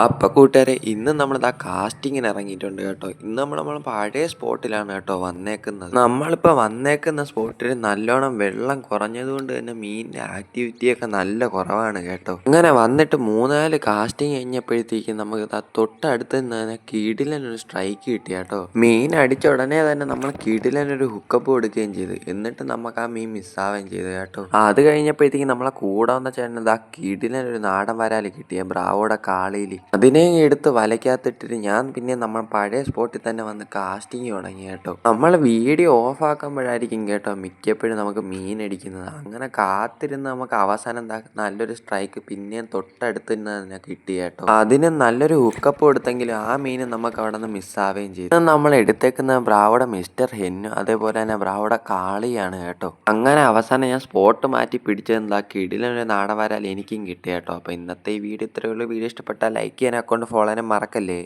അപ്പോൾ കൂട്ടുകാരെ ഇന്ന് നമ്മളിതാ കാസ്റ്റിങ്ങിന് ഇറങ്ങിയിട്ടുണ്ട് കേട്ടോ. ഇന്ന് നമ്മൾ നമ്മൾ പഴയ സ്പോട്ടിലാണ് കേട്ടോ വന്നേക്കുന്നത്. നമ്മളിപ്പോൾ വന്നേക്കുന്ന സ്പോട്ടിൽ നല്ലോണം വെള്ളം കുറഞ്ഞതുകൊണ്ട് തന്നെ മീനിന്റെ ആക്ടിവിറ്റിയൊക്കെ നല്ല കുറവാണ് കേട്ടോ. അങ്ങനെ വന്നിട്ട് മൂന്നാൽ കാസ്റ്റിംഗ് കഴിഞ്ഞപ്പോഴത്തേക്കും നമുക്ക് ദാ തൊട്ടടുത്ത് നിന്ന് തന്നെ കിടിലനൊരു സ്ട്രൈക്ക് കിട്ടി കേട്ടോ. മീൻ അടിച്ച ഉടനെ തന്നെ നമ്മൾ കിടിലനൊരു ഹുക്കപ്പ് കൊടുക്കുകയും ചെയ്തു. എന്നിട്ട് നമുക്ക് ആ മീൻ മിസ്സാവുകയും ചെയ്തു കേട്ടോ. അത് കഴിഞ്ഞപ്പോഴത്തേക്കും നമ്മളെ കൂടെ വന്ന ചേട്ടൻ ഇതാ കിടിലനൊരു നാടൻ വരാൽ കിട്ടിയ ബ്രാവോടെ കാളിയിൽ അതിനെ എടുത്ത് വലയ്ക്കകത്തിട്ടിട്ട് ഞാൻ പിന്നെ നമ്മൾ പഴയ സ്പോട്ടിൽ തന്നെ വന്ന് കാസ്റ്റിംഗ് തുടങ്ങി കേട്ടോ. നമ്മൾ വീഡിയോ ഓഫ് ആക്കുമ്പോഴായിരിക്കും കേട്ടോ മിക്കപ്പോഴും നമുക്ക് മീൻ അടിക്കുന്നത്. അങ്ങനെ കാത്തിരുന്ന് നമുക്ക് അവസാനം എന്താ നല്ലൊരു സ്ട്രൈക്ക് പിന്നെയും തൊട്ടടുത്ത് തന്നെ കിട്ടി കേട്ടോ. അതിന് നല്ലൊരു ഹുക്കപ്പ് കൊടുത്തെങ്കിലും ആ മീൻ നമുക്ക് അവിടെ നിന്ന് മിസ്സാവുകയും ചെയ്തു. നമ്മൾ എടുത്തേക്കുന്ന ബ്രാവോടെ മിസ്റ്റർ ഹെന്നു അതേപോലെ തന്നെ ബ്രാവോടെ കാളിയാണ് കേട്ടോ. അങ്ങനെ അവസാനം ഞാൻ സ്പോട്ട് മാറ്റി പിടിച്ചെന്താ കിടിലൊരു നാടൻ എനിക്കും കിട്ടി കേട്ടോ. അപ്പോൾ ഇന്നത്തെ ഈ വീഡിയോ ഇത്രയുള്ള വീഡിയോ ഇഷ്ടപ്പെട്ടാൽ ലൈക്ക് ചെയ്യാൻ അക്കൗണ്ട് ഫോളോ ചെയ്യാൻ മറക്കല്ലേ?